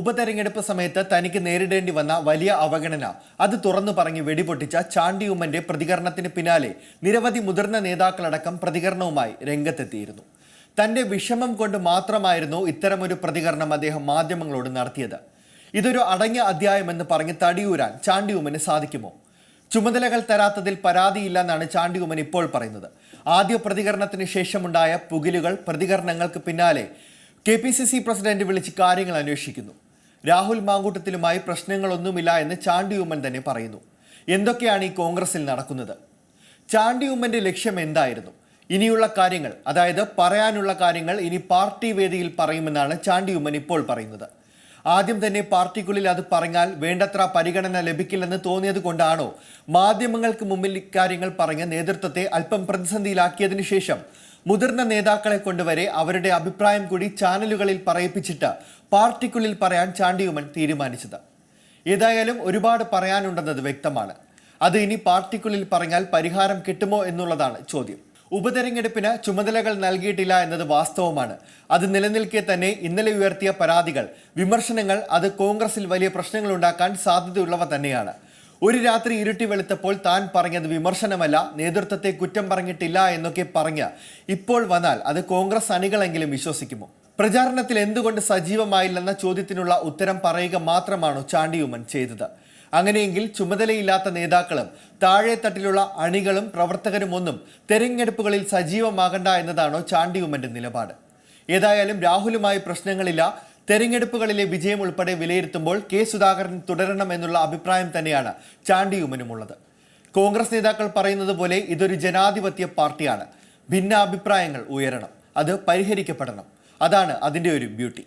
ഉപതെരഞ്ഞെടുപ്പ് സമയത്ത് തനിക്ക് നേരിടേണ്ടി വന്ന വലിയ അവഗണന. അത് തുറന്നു പറഞ്ഞ് വെടിപൊട്ടിച്ച ചാണ്ടി ഉമ്മന്റെ പ്രതികരണത്തിന് പിന്നാലെ നിരവധി മുതിർന്ന നേതാക്കളടക്കം പ്രതികരണവുമായി രംഗത്തെത്തിയിരുന്നു. തന്റെ വിഷമം കൊണ്ട് മാത്രമായിരുന്നു ഇത്തരമൊരു പ്രതികരണം അദ്ദേഹം മാധ്യമങ്ങളോട് നടത്തിയത്. ഇതൊരു അടങ്ങിയ അധ്യായമെന്ന് പറഞ്ഞ് തടിയൂരാൻ ചാണ്ടി ഉമ്മന് സാധിക്കുമോ? ചുമതലകൾ തരാത്തതിൽ പരാതിയില്ലെന്നാണ് ചാണ്ടി ഉമ്മൻ ഇപ്പോൾ പറയുന്നത്. ആദ്യ പ്രതികരണത്തിന് ശേഷമുണ്ടായ പുകിലുകൾ പ്രതികരണങ്ങൾക്ക് പിന്നാലെ K P C C president വിളിച്ച് കാര്യങ്ങൾ അന്വേഷിക്കുന്നു. രാഹുൽ മാങ്കൂട്ടത്തിലുമായി പ്രശ്നങ്ങളൊന്നുമില്ല എന്ന് ചാണ്ടി ഉമ്മൻ തന്നെ പറയുന്നു. എന്തൊക്കെയാണ് ഈ കോൺഗ്രസിൽ നടക്കുന്നത്? ചാണ്ടി ഉമ്മന്റെ ലക്ഷ്യം എന്തായിരുന്നു? ഇനിയുള്ള കാര്യങ്ങൾ അതായത് പറയാനുള്ള കാര്യങ്ങൾ ഇനി പാർട്ടി വേദിയിൽ പറയുമെന്നാണ് ചാണ്ടി ഉമ്മൻ ഇപ്പോൾ പറയുന്നത്. ആദ്യം തന്നെ പാർട്ടിക്കുള്ളിൽ അത് പറഞ്ഞാൽ വേണ്ടത്ര പരിഗണന ലഭിക്കില്ലെന്ന് തോന്നിയത് കൊണ്ടാണോ? മാധ്യമങ്ങൾക്ക് മുമ്പിൽ ഇക്കാര്യങ്ങൾ പറഞ്ഞ് നേതൃത്വത്തെ അല്പം പ്രതിസന്ധിയിലാക്കിയതിനു ശേഷം മുതിർന്ന നേതാക്കളെ കൊണ്ടുവരെ അവരുടെ അഭിപ്രായം കൂടി ചാനലുകളിൽ പറയിപ്പിച്ചിട്ട് പാർട്ടിക്കുള്ളിൽ പറയാൻ ചാണ്ടിയുമൻ തീരുമാനിച്ചത്. ഏതായാലും ഒരുപാട് പറയാനുണ്ടെന്നത് വ്യക്തമാണ്. അത് ഇനി പാർട്ടിക്കുള്ളിൽ പറഞ്ഞാൽ പരിഹാരം കിട്ടുമോ എന്നുള്ളതാണ് ചോദ്യം. ഉപതെരഞ്ഞെടുപ്പിന് ചുമതലകൾ നൽകിയിട്ടില്ല എന്നത് വാസ്തവമാണ്. അത് നിലനിൽക്കെ തന്നെ ഇന്നലെ ഉയർത്തിയ പരാതികൾ വിമർശനങ്ങൾ അത് കോൺഗ്രസിൽ വലിയ പ്രശ്നങ്ങൾ ഉണ്ടാക്കാൻ സാധ്യതയുള്ളവ തന്നെയാണ്. ഒരു രാത്രി ഇരുട്ടി വെളുത്തപ്പോൾ താൻ പറഞ്ഞത് വിമർശനമല്ല നേതൃത്വത്തെ കുറ്റം പറഞ്ഞിട്ടില്ല എന്നൊക്കെ പറഞ്ഞ് ഇപ്പോൾ വന്നാൽ അത് കോൺഗ്രസ് അണികളെങ്കിലും വിശ്വസിക്കുമോ? പ്രചാരണത്തിൽ എന്തുകൊണ്ട് സജീവമായില്ലെന്ന ചോദ്യത്തിനുള്ള ഉത്തരം പറയുക മാത്രമാണോ ചാണ്ടിയുമൻ ചെയ്തത്? അങ്ങനെയെങ്കിൽ ചുമതലയില്ലാത്ത നേതാക്കളും താഴെത്തട്ടിലുള്ള അണികളും പ്രവർത്തകരും ഒന്നും തെരഞ്ഞെടുപ്പുകളിൽ സജീവമാകണ്ട എന്നതാണോ ചാണ്ടിയുമ്മന്റെ നിലപാട്? ഏതായാലും രാഹുലുമായി പ്രശ്നങ്ങളില്ല. തെരഞ്ഞെടുപ്പുകളിലെ വിജയം ഉൾപ്പെടെ വിലയിരുത്തുമ്പോൾ കെ സുധാകരൻ തുടരണം എന്നുള്ള അഭിപ്രായം തന്നെയാണ് ചാണ്ടിയുമ്മനുമുള്ളത്. കോൺഗ്രസ് നേതാക്കൾ പറയുന്നത് പോലെ ഇതൊരു ജനാധിപത്യ പാർട്ടിയാണ്. ഭിന്നാഭിപ്രായങ്ങൾ ഉയരണം. അത് പരിഹരിക്കപ്പെടണം. അതാണ് അതിന്റെ ഒരു ബ്യൂട്ടി.